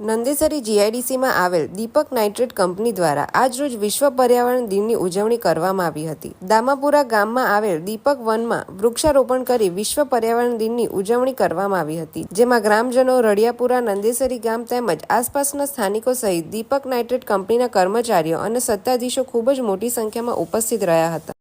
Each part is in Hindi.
નંદેસરી જીઆઈડીસીમાં આવેલ દીપક નાઇટ્રેટ કંપની દ્વારા આજરોજ વિશ્વ પર્યાવરણ દિનની ઉજવણી કરવામાં આવી હતી. દામાપુરા ગામમાં આવેલ દીપક વનમાં વૃક્ષારોપણ કરી વિશ્વ પર્યાવરણ દિનની ઉજવણી કરવામાં આવી હતી જેમાં ગ્રામજનો રડિયાપુરા નંદેસરી ગામ તેમજ આસપાસના સ્થાનિકો સહિત દીપક નાઇટ્રેટ કંપનીના કર્મચારીઓ અને સત્તાધીશો ખૂબ જ મોટી સંખ્યામાં ઉપસ્થિત રહ્યા હતા.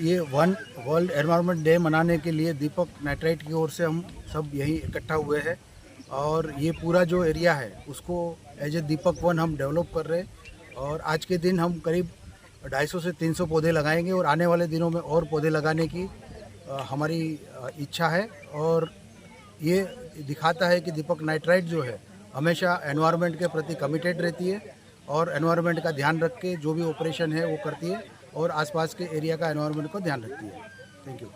ये वन वर्ल्ड एनवायरनमेंट डे मनाने के लिए दीपक नाइट्राइट की ओर से हम सब यहीं इकट्ठा हुए हैं और ये पूरा जो एरिया है, उसको एज ए दीपक वन हम डेवलप कर रहे हैं और आज के दिन हम करीब 250 से 300 पौधे लगाएँगे और आने वाले दिनों में और पौधे लगाने की हमारी इच्छा है और ये दिखाता है कि दीपक नाइट्राइट जो है, हमेशा एनवायरनमेंट के प्रति कमिटेड रहती है और एनवायरनमेंट का ध्यान रख के जो भी ऑपरेशन है वो करती है। और आसपास के एरिया का एनवायरनमेंट को ध्यान रखती है। Thank you